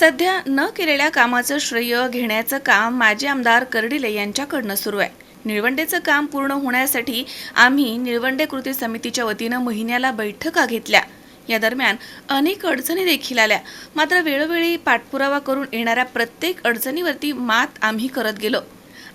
सध्या न केलेल्या कामाचं श्रेय घेण्याचं काम माजी आमदार कर्डिले यांच्याकडनं सुरू आहे. निळवंडेचं काम पूर्ण होण्यासाठी आम्ही निळवंडे कृती समितीच्या वतीनं महिन्याला बैठका घेतल्या. या दरम्यान अनेक अडचणी देखील आल्या. मात्र वेळोवेळी पाठपुरावा करून येणाऱ्या प्रत्येक अडचणीवरती मात आम्ही करत गेलो.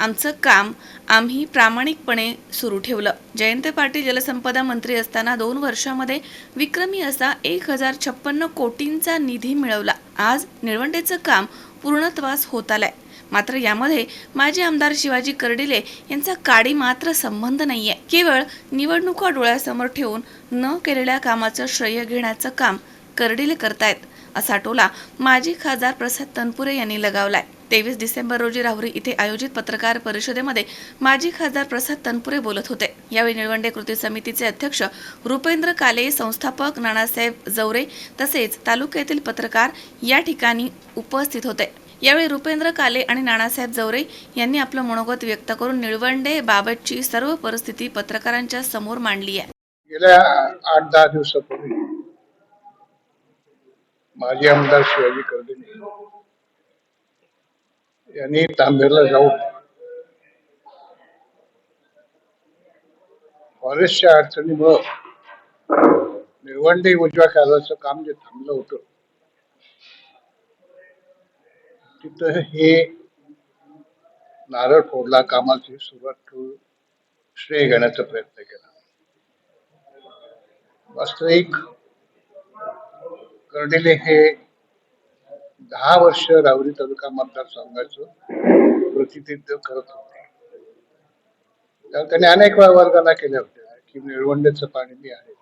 आमचं काम आम्ही प्रामाणिकपणे सुरू ठेवलं. जयंत पाटील जलसंपदा मंत्री असताना दोन वर्षामध्ये विक्रमी असा एक हजार छप्पन्न कोटींचा निधी मिळवला. आज निळवंडेचं काम पूर्णत्वास होत आलंय. मात्र यामध्ये माजी आमदार शिवाजी कर्डिले यांचा काडी मात्र संबंध नाहीये. केवळ निवडणुका डोळ्यासमोर ठेवून न केलेल्या कामाचं श्रेय घेण्याचं काम कर्डिले करतायत असा टोला माजी खासदार प्रसाद तनपुरे यांनी लगावलाय. तेवीस डिसेंबर रोजी राहुरी इथे आयोजित पत्रकार परिषदेमध्ये माजी खासदार प्रसाद तनपुरे बोलत होते. यावेळी निळवंडे कृती समितीचे अध्यक्ष रुपेंद्र काले संस्थापक नानासाहेब जवरे तसेच तालुक्यातील पत्रकार या ठिकाणी उपस्थित होते. यावेळी रुपेंद्र काले आणि नानासाहेब जवरे यांनी आपलं मनोगत व्यक्त करून निळवंडे बाबतची सर्व परिस्थिती पत्रकारांच्या समोर मांडली आहे. गेल्या आठ दहा दिवसापूर्वी माजी आमदार शिवाजी कर्दिने यांनी तांबेरला जाऊन फॉरेस्टच्या अडचणीमुळं निळवंडे उजव्या कालाचं काम जे थांबलं होतं तिथं हे नारळ फोडला कामाची सुरुवात करून श्रेय घेण्याचा प्रयत्न केला. वास्तविक कर्डिले हे दहा वर्ष रावरी तालुका मतदारसंघाचं प्रतिनिधित्व करत होते. त्यांनी अनेक वेळा वर्गाला केल्या होत्या की निळवंड्याचं पाणी मी आहे.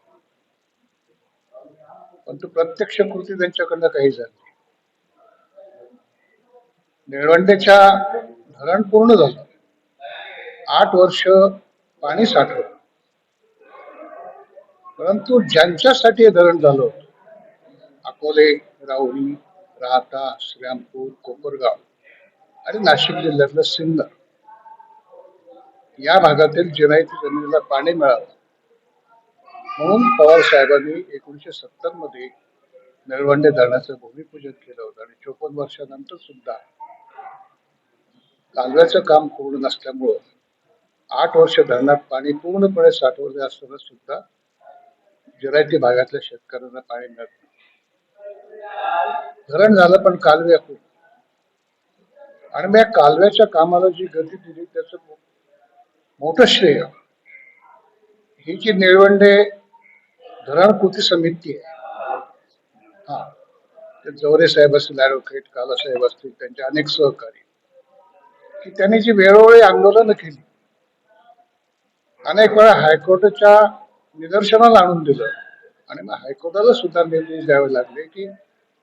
पण तो प्रत्यक्ष कृती त्यांच्याकडनं काही झाली निळवंडेच्या धरण पूर्ण झालं. आठ वर्ष पाणी साठवलं परंतु ज्यांच्यासाठी हे धरण झालं होतं अकोले राहुरी राहता श्रीरामपूर कोपरगाव आणि नाशिक जिल्ह्यातलं सिन्नर या भागातील जिरायती जमिनीला पाणी मिळावं म्हणून पवार साहेबांनी एकोणीशे सत्तरमध्ये नळवंडे धरणाचं भूमिपूजन केलं होतं आणि चोपन्न वर्षानंतर सुद्धा कालव्याचं काम पूर्ण नसल्यामुळं आठ वर्ष धरणात पाणी पूर्णपणे साठवले असताना सुद्धा जिरायती भागातल्या शेतकऱ्यांना पाणी मिळत नाही. धरण झालं पण कालवे अपूर्ण. आणि मग या कालव्याच्या कामाला जी गती दिली त्याचं मोठं श्रेय. ही जी निळवंडे धरण कृती समिती आहे. हा. ते जवरे साहेब असतील ॲडव्होकेट काला साहेब असतील त्यांचे अनेक सहकारी. की त्यांनी जी वेळोवेळी आंदोलनं केली अनेक वेळा हायकोर्टाच्या निदर्शनाला आणून दिलं. आणि मग हायकोर्टाला सुद्धा निर्देश द्यावे लागले की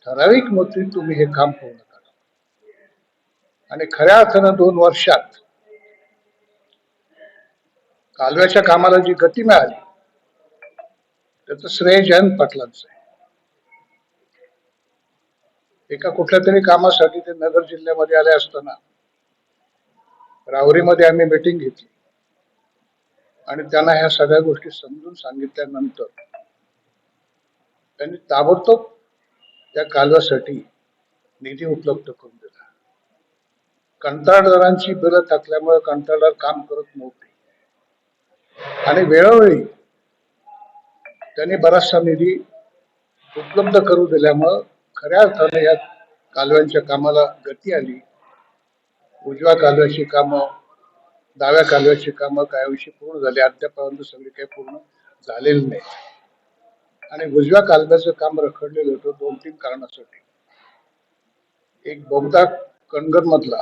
ठराविक मतीत तुम्ही हे काम पूर्ण करा. आणि खऱ्या अर्थानं दोन वर्षात कालव्याच्या कामाला जी गती मिळाली त्याचं श्रेय जयंत पाटलांचं आहे. एका कुठल्या तरी कामासाठी ते नगर जिल्ह्यामध्ये आले असताना राहुरीमध्ये आम्ही मिटिंग घेतली. आणि त्यांना ह्या सगळ्या गोष्टी समजून सांगितल्यानंतर त्यांनी ताबडतोब त्या कालव्यासाठी निधी उपलब्ध करून दिला. कंत्राटदारांची बिलं टाकल्यामुळे कंत्राटदार काम करत नव्हते. आणि वेळोवेळी त्यांनी बराचसा निधी उपलब्ध करून दिल्यामुळं खऱ्या अर्थाने या कालव्यांच्या कामाला गती आली. उजव्या कालव्याची कामं डाव्या कालव्याची कामं काही अंशी पूर्ण झाली. अद्यापर्यंत सगळी काही पूर्ण झालेली नाही आणि उजव्या कालव्याचं काम रखडलेलं होतं दोन तीन कारणासाठी. एक बोगदा कणगर मधला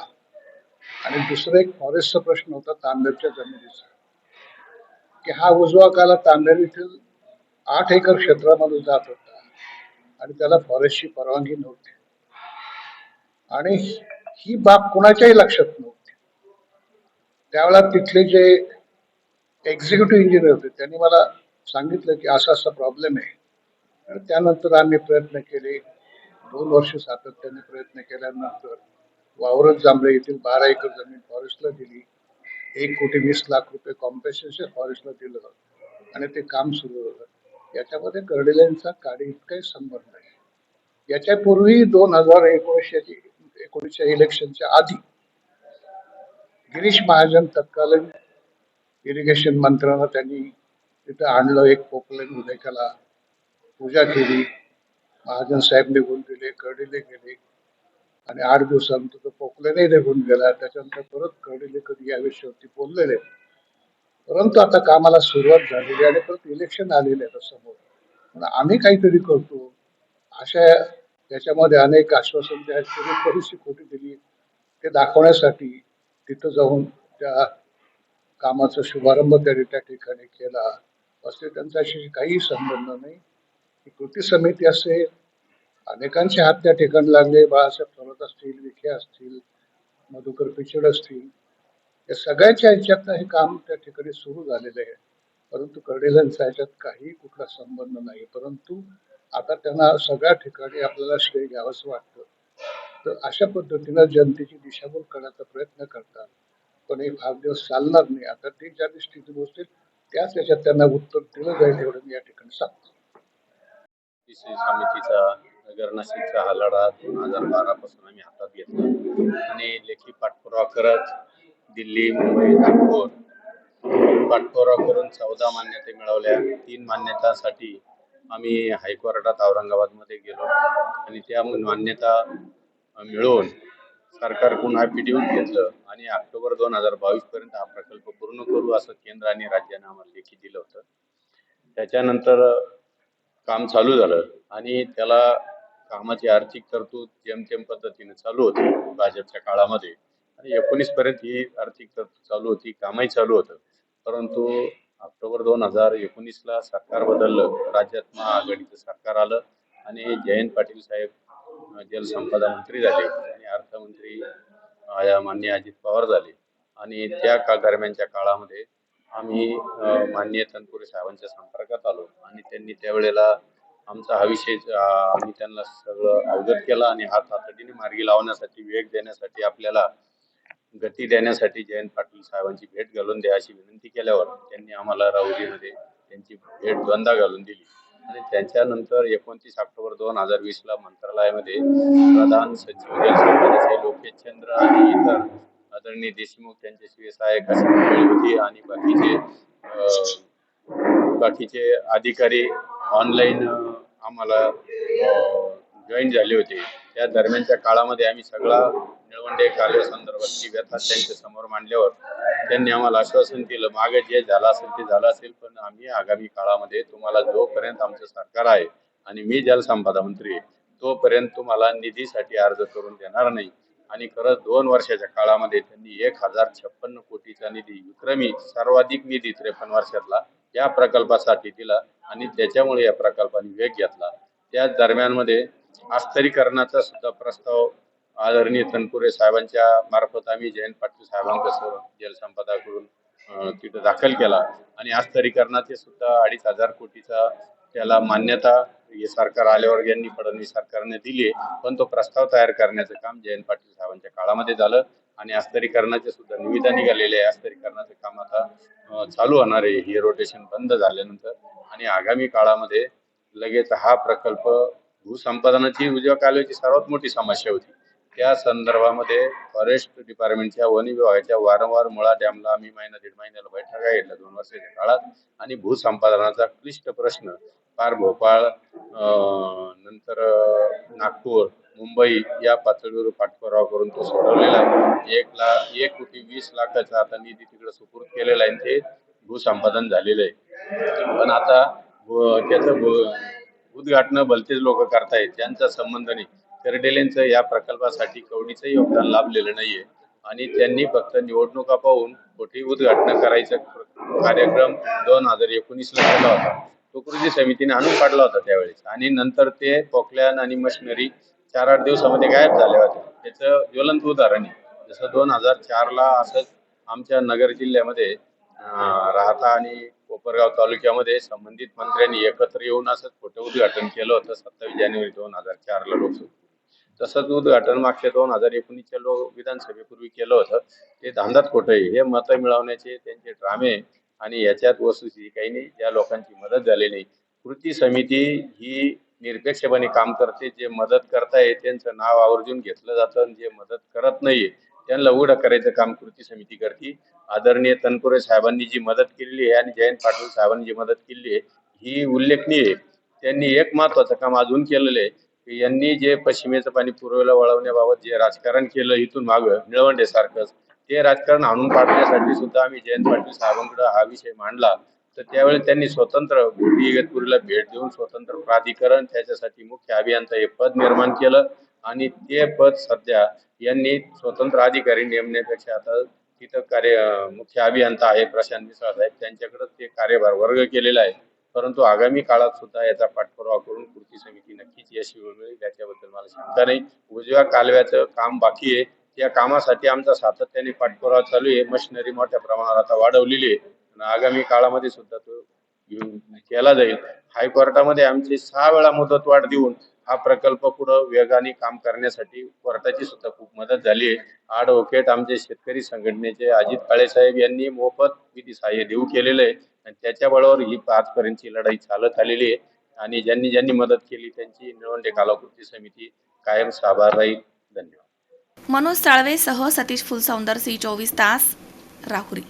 आणि दुसरा एक फॉरेस्टचा प्रश्न होता तांबेरच्या जमिनीचा. की हा उजवा काला तांबेर येथील आठ एकर क्षेत्रामध्ये जात होता आणि त्याला फॉरेस्टची परवानगी नव्हती. आणि ही बाब कोणाच्याही लक्षात नव्हती. त्यावेळेला तिथले जे एक्झिक्युटिव्ह इंजिनियर होते त्यांनी मला सांगितलं की असा असा प्रॉब्लेम आहे. आणि त्यानंतर आम्ही प्रयत्न केले. दोन वर्ष सातत्याने प्रयत्न केल्यानंतर वावरत जांभळे येथील बारा एकर जमीन फॉरेस्टला दिली. एक कोटी वीस लाख रुपये कॉम्पेन्सेशन फॉरेस्टला दिलं. आणि ते काम सुरू झालं. याच्यामध्ये कर्डिलेनचा काडी इतकाही संबंध नाही याच्यापूर्वी दोन हजार एकोणीसशे एकोणीसच्या इलेक्शनच्या आधी गिरीश महाजन तत्कालीन इरिगेशन मंत्र्यांना त्यांनी तिथं आणलं एक पोकलेन उद्याच्याला पूजा केली. महाजन साहेब निघून गेले कर्डिले गेले. आणि आठ दिवसानंतर तो पोकलेनही निघून गेला. त्याच्यानंतर परत कर्डिले कधी यावेळी शेवटी बोललेले. परंतु आता कामाला सुरुवात झालेली आणि परत इलेक्शन आलेले आहे समोर. पण आम्ही काहीतरी करतो. अशा याच्यामध्ये अनेक आश्वासन त्या त्यांनी परिस्थिती खोटी दिली. ते दाखवण्यासाठी तिथं जाऊन त्या कामाचा शुभारंभ त्यांनी त्या ठिकाणी केला. असे त्यांच्याशी काही संबंध नाही. ही कृती समिती असेल अनेकांचे हात त्या ठिकाणी लागले बाळासाहेब थोरात असतील विखे असतील मधुकर पिचड असतील. या सगळ्याच्या ह्याच्यातनं हे काम त्या ठिकाणी सुरू झालेलं आहे. परंतु कर्डेलांचा ह्याच्यात काही कुठला संबंध नाही. परंतु आता त्यांना सगळ्या ठिकाणी आपल्याला श्रेय घ्यावंसं वाटतं. तर अशा पद्धतीनं जनतेची दिशाभूल करण्याचा प्रयत्न करतात. पण हे फार दिवस चालणार नाही. आता ते ज्या दृष्टीने पोहोचतील त्याच याच्यात त्यांना उत्तर दिलं जाईल एवढं मी या ठिकाणी सांगतो. समितीचा नगर नाशिकचा हा लढा दोन हजार बारा पासून आम्ही हातात घेतला. आणि लेखी पाठपुरावा करत दिल्ली मुंबई नागपूर पाठपुरावा करून चौदा मान्यता मिळवल्या. तीन मान्यतासाठी आम्ही हायकोर्टात औरंगाबादमध्ये गेलो. आणि त्या मान्यता मिळवून सरकारकडून ॲफिडेव्हिट घेतलं. आणि ऑक्टोबर दोन हजार बावीस पर्यंत हा प्रकल्प पूर्ण करू असं केंद्र आणि राज्यानं आम्हाला लेखी दिलं होतं. त्याच्यानंतर काम चालू झालं आणि त्याला कामाची आर्थिक तरतूद जेमतेम पद्धतीने चालू होती भाजपच्या काळामध्ये. आणि एकोणीस पर्यंत ही आर्थिक तरतूद चालू होती कामही चालू होतं. परंतु ऑक्टोबर दोन हजार एकोणीसला सरकार बदललं राज्यात महाआघाडीचं सरकार आलं आणि जयंत पाटील साहेब जलसंपदा मंत्री झाले आणि अर्थमंत्री अं, माननीय अजित पवार झाले. आणि त्या का दरम्यानच्या काळामध्ये आम्ही माननीय तनपुरे साहेबांच्या संपर्कात आलो आणि त्यांनी त्यावेळेला आमचा हा विषय आम्ही त्यांना सगळं अवगत केला आणि हा तातडीने मार्गी लावण्यासाठी वेग देण्यासाठी आपल्याला गती देण्यासाठी जयंत पाटील साहेबांची भेट घालून द्या अशी विनंती केल्यावर त्यांनी आम्हाला राहुरीमध्ये त्यांची भेट द्वंदा घालून दिली. आणि त्याच्यानंतर एकोणतीस ऑक्टोबर दोन हजार वीसला मंत्रालयामध्ये प्रधान सचिव लोकेशचंद्र लोकेश चंद्र आणि इतर आदरणीय देशमुख त्यांच्याशिवाय सहाय्यक होती आणि बाकीचे बाकीचे अधिकारी ऑनलाईन आम्हाला जॉईन झाले होते. त्या दरम्यानच्या काळामध्ये आम्ही सगळा निळवंडे कार्यासंदर्भातली व्यथा त्यांच्यासमोर मांडल्यावर त्यांनी आम्हाला आश्वासन केलं मागे जे झालं असेल ते झालं असेल पण आम्ही आगामी काळामध्ये तुम्हाला जोपर्यंत आमचं सरकार आहे आणि मी जलसंपदा मंत्री आहे तोपर्यंत तुम्हाला निधीसाठी अर्ज करून देणार नाही. आणि खरंच दोन वर्षाच्या काळामध्ये त्यांनी एक हजार छप्पन्न कोटीचा निधी विक्रमी सर्वाधिक निधी त्रेपन्न वर्षातला या प्रकल्पासाठी दिला आणि त्याच्यामुळे या प्रकल्पाने वेग घेतला. त्याच दरम्यानमध्ये आस्तरीकरणाचा सुद्धा प्रस्ताव आदरणीय तनपुरे साहेबांच्या मार्फत आम्ही जयंत पाटील साहेबांकडून जलसंपदाकडून तिथं दाखल केला. आणि आस्तरीकरणाचे सुद्धा अडीच हजार कोटीचा त्याला मान्यता हे सरकार आल्यावर यांनी फडणवीस सरकारने दिली पण तो प्रस्ताव तयार करण्याचं काम जयंत पाटील साहेबांच्या काळामध्ये झालं आणि अस्तरीकरणाचे सुद्धा निविदा निघालेले आहे. अस्तरीकरणाचं काम आता चालू होणार आहे. हे रोटेशन बंद झाल्यानंतर आणि आगामी काळामध्ये लगेच हा प्रकल्प भूसंपादनाची उजव्या कालव्याची सर्वात मोठी समस्या होती. त्या संदर्भामध्ये फॉरेस्ट डिपार्टमेंटच्या वन विभागाच्या वारंवार मुळा डॅमला आम्ही महिना दीड महिन्याला बैठका घेतल्या दोन वर्षाच्या काळात आणि भूसंपादनाचा क्लिष्ट प्रश्न पार भोपाळ नंतर नागपूर मुंबई या पातळीवर पाठपुरावा करून तो सोडवलेला. आहे एक लाख एक कोटी वीस लाखाचा आता निधी तिकडे सुपूर्द केलेला आहे आणि ते भूसंपादन झालेलं आहे. पण आता त्याचं उद्घाटन भलतेच लोक करतायत त्यांचा संबंध नाही. कर्डेलेंचं या प्रकल्पासाठी कवडीचं योगदान लाभलेलं नाहीये. आणि त्यांनी फक्त निवडणुका पाहून कुठे उद्घाटन करायचा कार्यक्रम दोन हजार एकोणीस ला केला होता. तो कृती समितीने आणून काढला होता त्यावेळेस. आणि नंतर ते पोकल्यान आणि मशिनरी चार आठ दिवसामध्ये गायब झाले होते. त्याचं ज्वलंत उदाहरण आहे. जसं दोन हजार चारला असंच आमच्या नगर जिल्ह्यामध्ये राहता आणि कोपरगाव तालुक्यामध्ये संबंधित मंत्र्यांनी एकत्र येऊन असंच फोटो उद्घाटन केलं होतं सत्तावीस जानेवारी दोन हजार चारला लोकसभा तसंच उद्घाटन मागच्या दोन हजार एकोणीसच्या लोक विधानसभेपूर्वी केलं होतं. ते धांदात खोटं आहे. हे मतं मिळवण्याचे त्यांचे ड्रामे आणि याच्यात वस्तुस्थिती काही नाही ज्या लोकांची मदत झाली नाही. कृती समिती ही निरपेक्षपणे काम करते जे मदत करताय त्यांचं नाव आवर्जून घेतलं जातं आणि जे मदत करत नाहीये त्यांना उघडं करायचं काम कृती समिती करते. आदरणीय तनपुरे साहेबांनी जी मदत केलेली आहे आणि जयंत पाटील साहेबांनी जी मदत केलेली आहे ही उल्लेखनीय आहे. त्यांनी एक महत्वाचं काम अजून केलेलं आहे की यांनी जे पश्चिमेचं पाणी पूर्वेला वळवण्याबाबत जे राजकारण केलं इथून मागं निळवंडे सारखंच ते राजकारण आणून पाडण्यासाठी सुद्धा आम्ही जयंत पाटील साहेबांकडे हा विषय मांडला तर त्यावेळी त्यांनी स्वतंत्र गोपी इगतपुरीला भेट देऊन स्वतंत्र प्राधिकरण त्याच्यासाठी मुख्य अभियंता हे पद निर्माण केलं आणि ते पद सध्या यांनी स्वतंत्र अधिकारी नेमण्यापेक्षा आता तिथं कार्य मुख्य अभियंता आहे प्रशांत मिश्रा साहेब त्यांच्याकडे ते कार्यभार वर्ग केलेला आहे. परंतु आगामी काळात सुद्धा याचा पाठपुरावा करून कृती समिती नक्कीच यशस्वी होईल याच्याबद्दल मला शंका नाही. उजव्या कालव्याचं काम बाकी आहे. या कामासाठी आमचा सातत्याने पाठपुरावा चालू आहे. मशिनरी मोठ्या प्रमाणावर आता वाढवलेली आहे. आणि आगामी काळामध्ये सुद्धा तो केला जाईल. हायकोर्टामध्ये आमची सहा वेळा मुदत वाढ देऊन हा प्रकल्प पुढं वेगाने काम करण्यासाठी कोर्टाची सुद्धा खूप मदत झाली आहे. ॲडव्होकेट आमचे शेतकरी संघटनेचे अजित काळे साहेब यांनी मोफत विधी सहाय्य देऊ केलेलं आहे. आणि त्याच्या बळावर ही आजपर्यंतची लढाई चालत आलेली आहे. आणि ज्यांनी ज्यांनी मदत केली त्यांची निळवंडे कालाकृती समिती कायम साभार राहील. धन्यवाद. मनोज साळवे सह सतीश फुलसौंदर सी चोवीस तास राहुरी.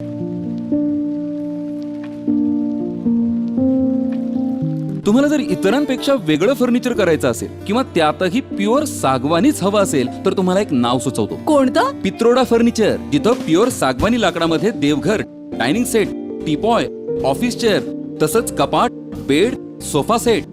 तुम्हाला जर इतरांपेक्षा वेगळं फर्निचर करायचं असेल किंवा त्यातही प्युअर सागवानीच हवं असेल तर तुम्हाला एक नाव सुचवतो. कोणतं? पित्रोडा फर्निचर जिथं प्युअर सागवानी लाकडामध्ये देवघर dining set teapoy office chair तसंच कपाट bed sofa set